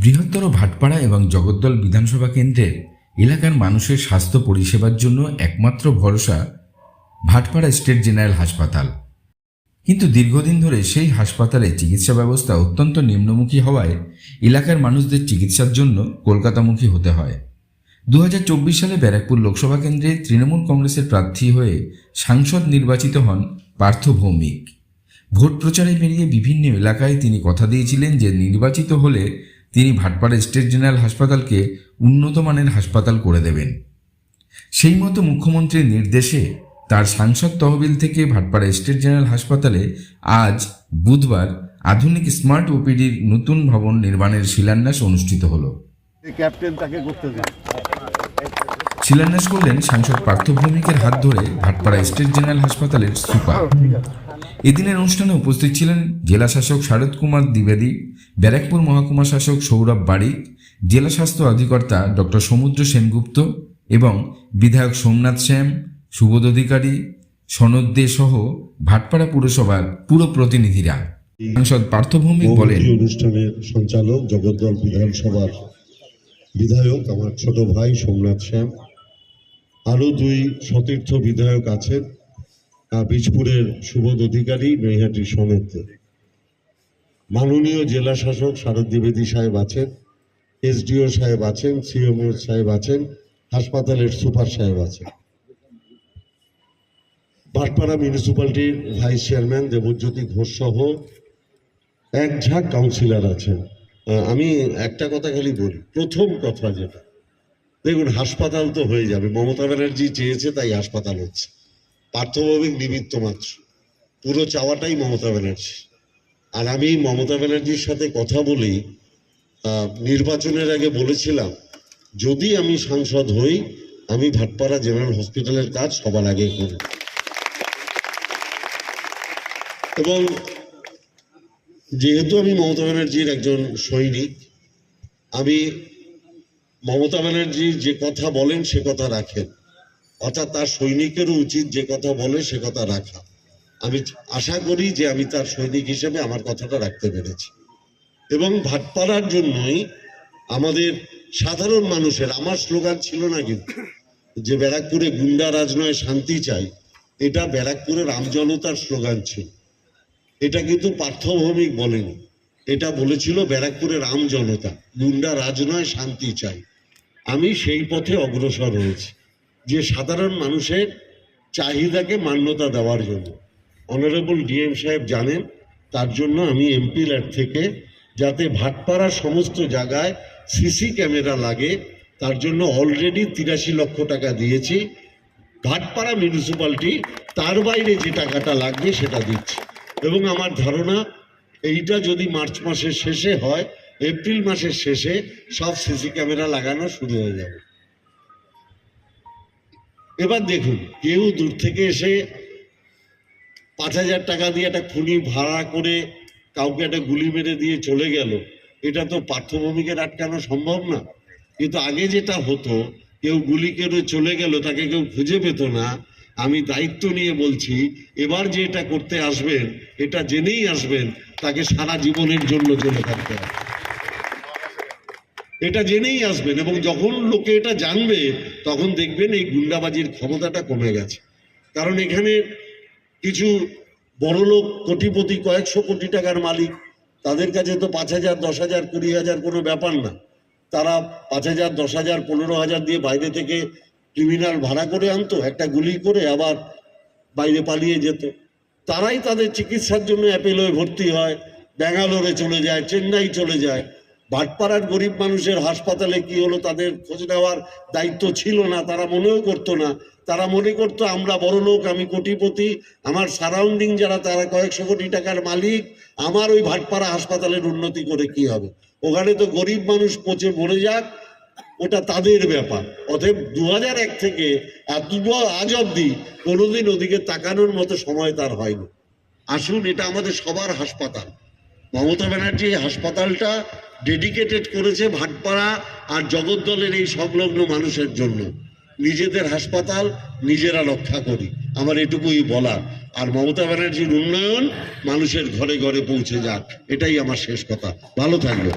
বৃহত্তর ভাটপাড়া এবং জগদ্দল বিধানসভা কেন্দ্রের এলাকার মানুষের স্বাস্থ্য পরিষেবার জন্য একমাত্র ভরসা ভাটপাড়া স্টেট জেনারেল হাসপাতাল। কিন্তু দীর্ঘদিন ধরে সেই হাসপাতালে চিকিৎসা ব্যবস্থা অত্যন্ত নিম্নমুখী হওয়ায় এলাকার মানুষদের চিকিৎসার জন্য কলকাতামুখী হতে হয়। দু হাজার চব্বিশ সালে ব্যারাকপুর লোকসভা কেন্দ্রে তৃণমূল কংগ্রেসের প্রার্থী হয়ে সাংসদ নির্বাচিত হন পার্থ ভৌমিক। ভোট প্রচারে বেরিয়ে বিভিন্ন এলাকায় তিনি কথা দিয়েছিলেন যে নির্বাচিত হলে তিনি ভাটপাড়া স্টেট জেনারেল হাসপাতালকে উন্নত মানের হাসপাতাল করে দেবেন। সেই মতো মুখ্যমন্ত্রীর নির্দেশে তার সাংসদ তহবিল থেকে ভাটপাড়া স্টেট জেনারেল হাসপাতালে আজ বুধবার আধুনিক স্মার্ট ওপিডির নতুন ভবন নির্মাণের শিলান্যাস অনুষ্ঠিত হল। ক্যাপ্টেন তাকে করতে শিলান্যাস করলেন সাংসদ পার্থ ভৌমিকের হাত ধরে ভাটপাড়া স্টেট জেনারেল হাসপাতালের সুপার। এদিনের অনুষ্ঠানে উপস্থিত ছিলেন জেলা শাসক শারদ কুমার দ্বিবেদী ব্যারাকপুর মহকুমা শাসক সৌরভ বারিক জেলা স্বাস্থ্য অধিকর্তা ডক্টর সমুদ্র সেনগুপ্ত এবং বিধায়ক সোমনাথ শ্যাম সুবোধ অধিকারী সনদ দে সহ ভাটপাড়া পুরসভার পুরো প্রতিনিধিরা। সাংসদ পার্থ ভৌমিক বলেন অনুষ্ঠানের সঞ্চালক জগদ্দল বিধানসভার বিধায়ক আমার ছোট ভাই সোমনাথ শ্যাম। আরও দুই সতীর্থ বিধায়ক আছেন। বীজপুরের সুবোধ অধিকারী নৈহাটির সমেত মাননীয় জেলা শাসক শারদ দ্বিবেদী সাহেব আছেন, এসডিও সাহেব আছেন, সিএমও সাহেব আছেন, হাসপাতালের সুপার সাহেব আছেন। ভাটপাড়া মিউনিসিপ্যালিটির ভাইস চেয়ারম্যান দেবজ্যোতি ঘোষ সহ এক ঝাঁক কাউন্সিলর আছেন। আমি একটা কথা খালি বলি, প্রথম কথা যেটা, দেখুন, হাসপাতাল তো হয়ে যাবে, মমতা ব্যানার্জি চেয়েছে, তাই হাসপাতাল হচ্ছে। পার্থভৌমিক নিমিত্ত মাত্র। পুরো চাওয়াটাই মমতা ব্যানার্জি আর আমি মমতা ব্যানার্জির সাথে কথা আহ, নির্বাচনের আগে বলেছিলাম যদি আমি সাংসদ হই আমি ভাটপাড়া জেনারেল হসপিটালের কাজ সবার আগে করব এবং যেহেতু আমি মমতা ব্যানার্জির একজন সৈনিক আমি মমতা ব্যানার্জি যে কথা বলেন সে কথা রাখেন। অর্থাৎ তার সৈনিকেরও উচিত যে কথা বলে সে কথা রাখা। আমি আশা করি যে আমি তার সৈনিক হিসেবে আমার কথাটা রাখতে পেরেছি। এবং ভাটপাড়ার জন্যই আমাদের সাধারণ মানুষের, আমার স্লোগান ছিল না কিন্তু, যে ব্যারাকপুরে গুন্ডা রাজ নয় শান্তি চাই, এটা ব্যারাকপুরের আমজনতার স্লোগান ছিল। এটা কিন্তু পার্থভৌমিক বলেনি। এটা বলেছিল ব্যারাকপুরের আম জনতা, গুন্ডা রাজ নয় শান্তি চাই। আমি সেই পথে অগ্রসর হয়েছি। যে সাধারণ মানুষের চাহিদাকে মান্যতা দেওয়ার জন্য। অনারেবল ডিএম সাহেব জানেন, তার জন্য আমি এমপি ল্যাব থেকে যাতে ভাটপাড়ার সমস্ত জায়গায় সিসি ক্যামেরা লাগে, তার জন্য অলরেডি তিরাশি লক্ষ টাকা দিয়েছি। ঘাটপাড়া মিউনিসিপ্যালিটি তার বাইরে যে টাকাটা লাগবে সেটা দিচ্ছে। এবং আমার ধারণা, এইটা যদি মার্চ মাসের শেষে হয়, এপ্রিল মাসের শেষে সব সিসি ক্যামেরা লাগানো শুরু হয়ে যাবে। এবার দেখুন, কেউ দূর থেকে এসে পাঁচ হাজার টাকা দিয়ে একটা খুনি ভাড়া করে কাউকে একটা গুলি মেরে দিয়ে চলে গেল, এটা তো পার্থভূমিকে আটকানো সম্ভব না। কিন্তু আগে যেটা হতো, কেউ গুলি করে চলে গেল, তাকে কেউ খুঁজে পেত না। আমি দায়িত্ব নিয়ে বলছি, এবার যে এটা করতে আসবেন, এটা জেনেই আসবেন, তাকে সারা জীবনের জন্য চলে থাকতে হবে। এটা জেনেই আসবেন এবং যখন লোকে এটা জানবে, তখন দেখবেন এই গুন্ডাবাজির ক্ষমতাটা কমে গেছে। কারণ এখানে কিছু বড়লোক, কোটিপতি, কয়েকশো কোটি টাকার মালিক, তাদের কাছে তো পাঁচ হাজার, দশ হাজার, কুড়ি হাজার কোনো ব্যাপার না। তারা পাঁচ হাজার, দশ হাজার, পনেরো হাজার দিয়ে বাইরে থেকে ক্রিমিনাল ভাড়া করে আনতো, একটা গুলি করে আবার বাইরে পালিয়ে যেত। তারাই তাদের চিকিৎসার জন্য অ্যাপেলোয় ভর্তি হয়, ব্যাঙ্গালোরে চলে যায়, চেন্নাই চলে যায়। ভাটপাড়ার গরিব মানুষের হাসপাতালে কি হলো? তাদের খোঁজ নেওয়ার দায়িত্ব ছিল না, তারা মনেও করতো না। তারা মনে করতো, আমরা বড় লোক, আমি কোটিপতি, আমার সারাউন্ডিং যারা, তারা কয়েকশো কোটি টাকার মালিক, আমার ওই ভাটপাড়া হাসপাতালের উন্নতি করে কি হবে? ওখানে তো গরিব মানুষ পচে মরে যাক, ওটা তাদের ব্যাপার। অতএব দু হাজার এক থেকে আজ অব্দি কোনোদিন ওদিকে তাকানোর মতো সময় তার হয়নি। আসুন, এটা আমাদের সবার হাসপাতাল। মমতা ব্যানার্জি হাসপাতালটা ডেডিকেটেড করেছে ভাটপাড়া আর জগদ্দলের এই সংলগ্ন মানুষের জন্য। নিজেদের হাসপাতাল, নিজেরা রক্ষা করি। আমার এটুকুই বলার। আর মমতা ব্যানার্জির উন্নয়ন মানুষের ঘরে ঘরে পৌঁছে যাক। এটাই আমার শেষ কথা। ভালো থাকবে